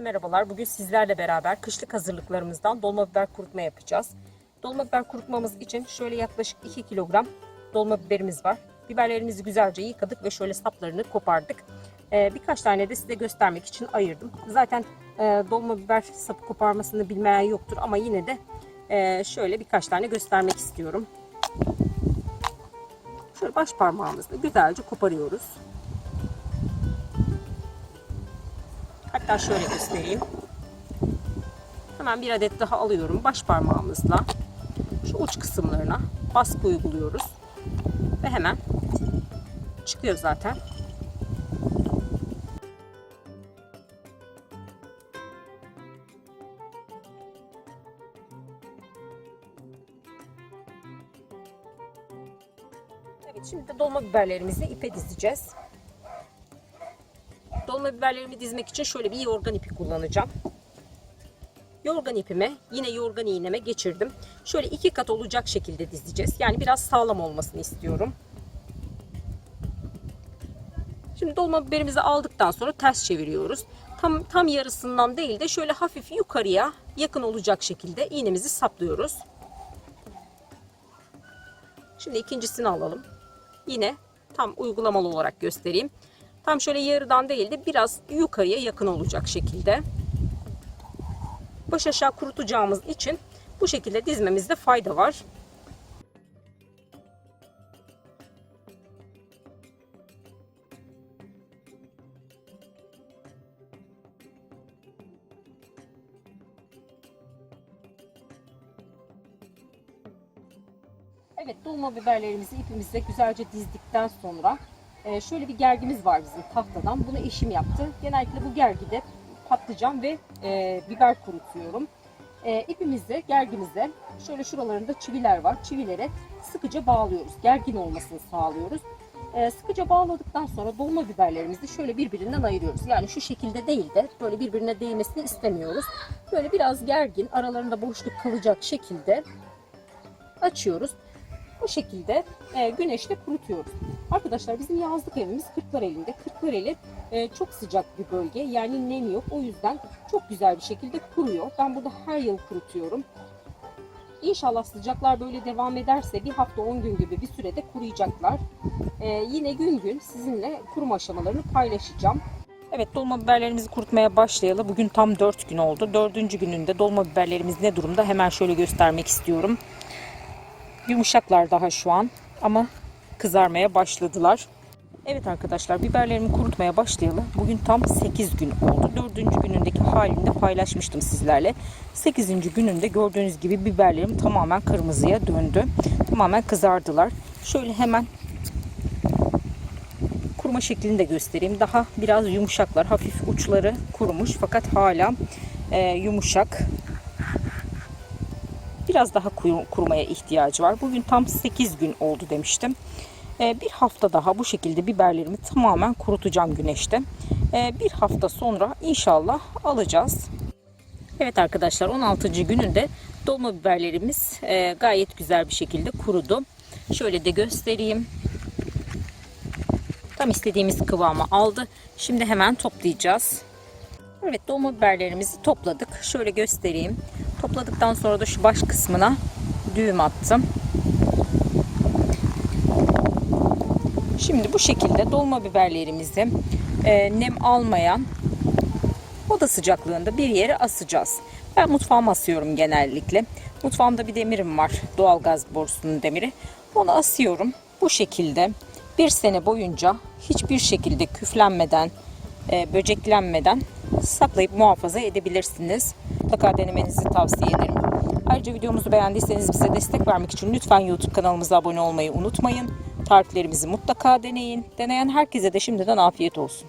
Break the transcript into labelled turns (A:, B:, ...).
A: Merhabalar. Bugün sizlerle beraber kışlık hazırlıklarımızdan dolma biber kurutma yapacağız. Dolma biber kurutmamız için şöyle yaklaşık 2 kilogram dolma biberimiz var. Biberlerimizi güzelce yıkadık ve şöyle saplarını kopardık. Ee, birkaç tane de size göstermek için ayırdım. Zaten e, dolma biber sapı koparmasını bilmeyen yoktur ama yine de e, şöyle birkaç tane göstermek istiyorum. Şöyle baş parmağımızla güzelce koparıyoruz. Hatta şöyle göstereyim. Hemen bir adet daha alıyorum baş parmağımızla. Şu uç kısımlarına baskı uyguluyoruz. Ve hemen çıkıyor zaten. Evet şimdi de dolma biberlerimizi ipe dizeceğiz. Dolma biberlerimi dizmek için şöyle bir yorgan ipi kullanacağım. Yorgan ipime yine yorgan iğneme geçirdim. Şöyle iki kat olacak şekilde dizeceğiz. Yani biraz sağlam olmasını istiyorum. Şimdi dolma biberimizi aldıktan sonra ters çeviriyoruz. Tam, tam yarısından değil de şöyle hafif yukarıya yakın olacak şekilde iğnemizi saplıyoruz. Şimdi ikincisini alalım. Yine tam uygulamalı olarak göstereyim. Tam şöyle yarıdan değil de biraz yukarıya yakın olacak şekilde. Baş aşağı kurutacağımız için bu şekilde dizmemizde fayda var. Evet dolma biberlerimizi ipimizle güzelce dizdikten sonra e, şöyle bir gergimiz var bizim tahtadan. Bunu eşim yaptı. Genellikle bu gergide patlıcan ve e, biber kurutuyorum. E, ipimizle gergimize şöyle şuralarında çiviler var. Çivilere sıkıca bağlıyoruz. Gergin olmasını sağlıyoruz. E, sıkıca bağladıktan sonra dolma biberlerimizi şöyle birbirinden ayırıyoruz. Yani şu şekilde değil de böyle birbirine değmesini istemiyoruz. Böyle biraz gergin aralarında boşluk kalacak şekilde açıyoruz. Bu şekilde e, güneşte kurutuyoruz. Arkadaşlar bizim yazlık evimiz Kırklareli'nde. Kırklareli e, çok sıcak bir bölge. Yani nem yok. O yüzden çok güzel bir şekilde kuruyor. Ben burada her yıl kurutuyorum. İnşallah sıcaklar böyle devam ederse bir hafta 10 gün gibi bir sürede kuruyacaklar. E, yine gün gün sizinle kurum aşamalarını paylaşacağım. Evet dolma biberlerimizi kurutmaya başlayalım. Bugün tam 4 gün oldu. 4. gününde dolma biberlerimiz ne durumda hemen şöyle göstermek istiyorum. Yumuşaklar daha şu an ama kızarmaya başladılar. Evet arkadaşlar biberlerimi kurutmaya başlayalım. Bugün tam 8 gün oldu. 4. günündeki halini de paylaşmıştım sizlerle. 8. gününde gördüğünüz gibi biberlerim tamamen kırmızıya döndü. Tamamen kızardılar. Şöyle hemen kuruma şeklini de göstereyim. Daha biraz yumuşaklar. Hafif uçları kurumuş fakat hala e, yumuşak biraz daha kurumaya ihtiyacı var. Bugün tam 8 gün oldu demiştim. Ee, bir hafta daha bu şekilde biberlerimi tamamen kurutacağım güneşte. Ee, bir hafta sonra inşallah alacağız. Evet arkadaşlar 16. gününde dolma biberlerimiz e, gayet güzel bir şekilde kurudu. Şöyle de göstereyim. Tam istediğimiz kıvamı aldı. Şimdi hemen toplayacağız. Evet dolma biberlerimizi topladık. Şöyle göstereyim. Topladıktan sonra da şu baş kısmına düğüm attım. Şimdi bu şekilde dolma biberlerimizi e, nem almayan oda sıcaklığında bir yere asacağız. Ben mutfağıma asıyorum genellikle. Mutfağımda bir demirim var. Doğalgaz borusunun demiri. Onu asıyorum. Bu şekilde bir sene boyunca hiçbir şekilde küflenmeden, e, böceklenmeden saklayıp muhafaza edebilirsiniz. Mutlaka denemenizi tavsiye ederim. Ayrıca videomuzu beğendiyseniz bize destek vermek için lütfen YouTube kanalımıza abone olmayı unutmayın. Tariflerimizi mutlaka deneyin. Deneyen herkese de şimdiden afiyet olsun.